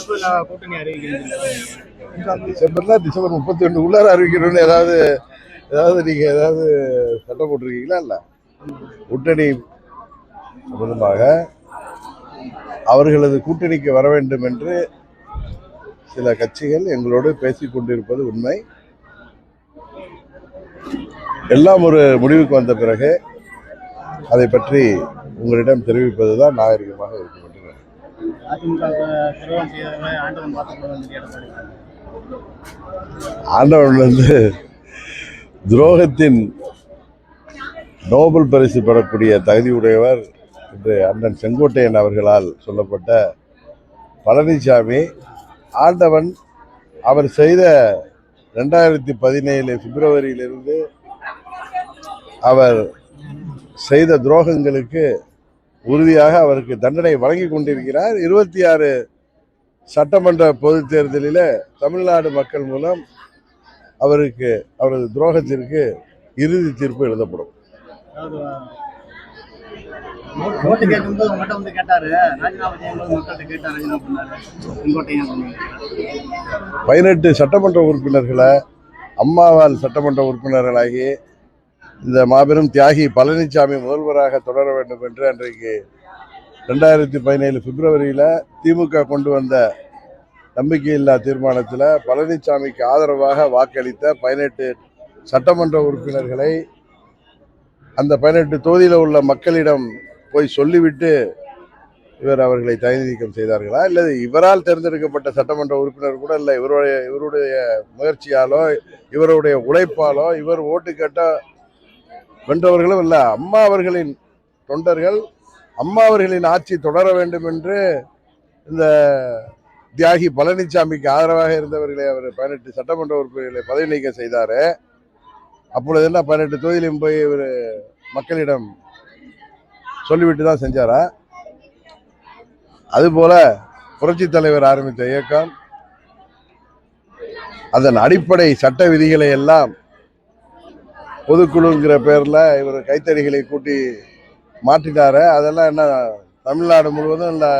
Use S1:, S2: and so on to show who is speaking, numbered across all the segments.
S1: கூட்டணி
S2: டிசம்பர்ல டிசம்பர் முப்பத்தி ஒன்று உள்ளார அறிவிக்கணும்னு ஏதாவது ஏதாவது நீங்க ஏதாவது சட்டம் போட்டிருக்கீங்களா இல்ல? கூட்டணி சம்பந்தமாக அவர்களது கூட்டணிக்கு வர வேண்டும் என்று சில கட்சிகள் எங்களோடு பேசிக் கொண்டிருப்பது உண்மை. எல்லாம் ஒரு முடிவுக்கு வந்த பிறகு அதை பற்றி உங்களிடம் தெரிவிப்பதுதான் நாகரிகமாக இருக்கும்
S1: அதிமுக துரோகம் செய்தவர்களை ஆண்டவன் பார்த்துக்கொள்ள
S2: ஆண்டவன் வந்து துரோகத்தின் நோபல் பரிசு பெறக்கூடிய தகுதியுடையவர் என்று அண்ணன் செங்கோட்டையன் அவர்களால் சொல்லப்பட்ட பழனிசாமி ஆண்டவன் அவர் செய்த ரெண்டாயிரத்தி பதினேழு பிப்ரவரியிலிருந்து அவர் செய்த துரோகங்களுக்கு உறுதியாக அவருக்கு தண்டனை வழங்கி கொண்டிருக்கிறார். இருபத்தி ஆறு சட்டமன்ற பொதுத் தேர்தலில் தமிழ்நாடு மக்கள் மூலம் அவருக்கு அவரது துரோகத்திற்கு இறுதி தீர்ப்பு எழுதப்படும். பதினெட்டு சட்டமன்ற உறுப்பினர்களை அம்மாவால் சட்டமன்ற உறுப்பினர்களாகி இந்த மாபெரும் தியாகி பழனிசாமி முதல்வராக தொடர வேண்டும் என்று அன்றைக்கு ரெண்டாயிரத்தி பதினேழு பிப்ரவரியில் திமுக கொண்டு வந்த நம்பிக்கையில்லா தீர்மானத்தில் பழனிசாமிக்கு ஆதரவாக வாக்களித்த பதினெட்டு சட்டமன்ற உறுப்பினர்களை அந்த பதினெட்டு தொகுதியில் உள்ள மக்களிடம் போய் சொல்லிவிட்டு இவர் அவர்களை தகுதி நீக்கம் செய்தார்களா? இல்லை இவரால் தேர்ந்தெடுக்கப்பட்ட சட்டமன்ற உறுப்பினர் கூட இல்லை இவருடைய இவருடைய முயற்சியாலோ இவருடைய உழைப்பாலோ இவர் ஓட்டு கேட்ட வென்றவர்களும் இல்லை அம்மா அவர்களின் தொண்டர்கள் அம்மா அவர்களின் ஆட்சி தொடர வேண்டும் என்று இந்த தியாகி பழனிசாமிக்கு ஆதரவாக இருந்தவர்களை அவர் பதினெட்டு சட்டமன்ற உறுப்பினர்களை பதவி நீக்கம் செய்தார். அப்பொழுது என்ன பதினெட்டு தொகுதியிலும் போய் இவர் மக்களிடம் சொல்லிவிட்டு தான் செஞ்சாரா? அதுபோல புரட்சி தலைவர் ஆரம்பித்த இயக்கம் அதன் அடிப்படை சட்ட விதிகளை எல்லாம் பொதுக்குழுங்கிற பேரில் இவர் கைத்தறிகளை கூட்டி மாற்றினார் அதெல்லாம் என்ன தமிழ்நாடு முழுவதும் இல்லை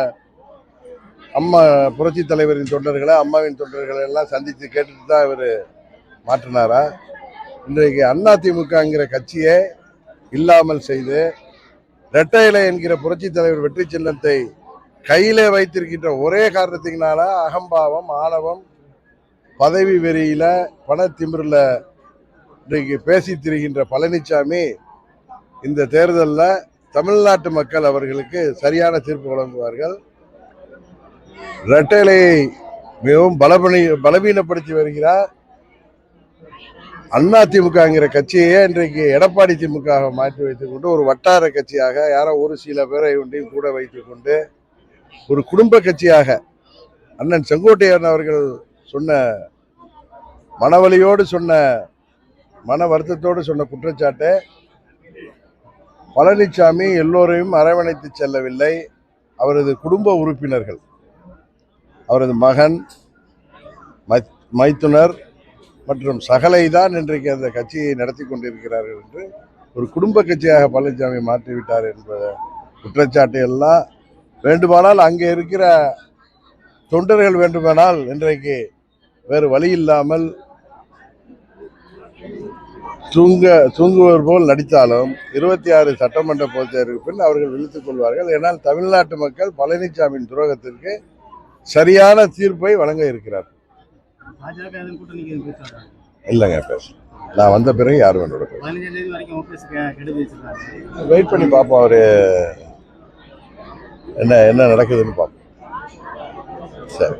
S2: அம்மா புரட்சி தலைவரின் தொண்டர்களை அம்மாவின் தொண்டர்களை எல்லாம் சந்தித்து கேட்டுட்டு தான் இவர் மாற்றினாரா? இன்றைக்கு அதிமுகங்கிற கட்சியை இல்லாமல் செய்து இரட்டை இலை என்கிற புரட்சி தலைவர் வெற்றி சின்னத்தை கையிலே வைத்திருக்கின்ற ஒரே காரணத்தினால அகம்பாவம் ஆணவம் பதவி வெறியில பணத்திமிரில் இன்றைக்கு பேசி திரிகின்ற பழனிசாமி இந்த தேர்தலில் தமிழ்நாட்டு மக்கள் அவர்களுக்கு சரியான தீர்ப்பு வழங்குவார்கள். இரட்டைலையை மிகவும் பலபணி பலவீனப்படுத்தி வருகிறார். அண்ணா திமுகங்கிற கட்சியே இன்றைக்கு எடப்பாடி திமுக மாற்றி வைத்துக் கொண்டு ஒரு வட்டார கட்சியாக யாரோ ஒரு சில பேரை ஒன்றையும் கூட வைத்துக் கொண்டு ஒரு குடும்ப கட்சியாக அண்ணன் செங்கோட்டையன் அவர்கள் சொன்ன மனவழியோடு சொன்ன மன வருத்தத்தோடு சொன்ன குற்றச்சாட்டு பழனிசாமி எல்லோரையும் அரவணைத்து செல்லவில்லை. அவரது குடும்ப உறுப்பினர்கள் அவரது மகன் மைத்துனர் மற்றும் சகலை தான் இன்றைக்கு அந்த கட்சியை நடத்தி கொண்டிருக்கிறார்கள் என்று ஒரு குடும்ப கட்சியாக பழனிசாமி மாற்றிவிட்டார் என்ற குற்றச்சாட்டு எல்லாம் வேண்டுமானால் அங்கே இருக்கிற தொண்டர்கள் வேண்டுமானால் இன்றைக்கு வேறு வழி இல்லாமல் தூங்க தூங்குவர் போல் நடித்தாலும் இருபத்தி ஆறு சட்டமன்ற பொதுத் தேர்வுக்கு பின் அவர்கள் விழித்துக் கொள்வார்கள். ஏனால் தமிழ்நாட்டு மக்கள் பழனிசாமியின் துரோகத்திற்கு சரியான தீர்ப்பை வழங்க இருக்கிறார். இல்லைங்க பேச நான் வந்த பிறகு யாரும் என்னோட வெயிட் பண்ணி பார்ப்போம் அவரு என்ன என்ன நடக்குதுன்னு பார்ப்போம். சரி.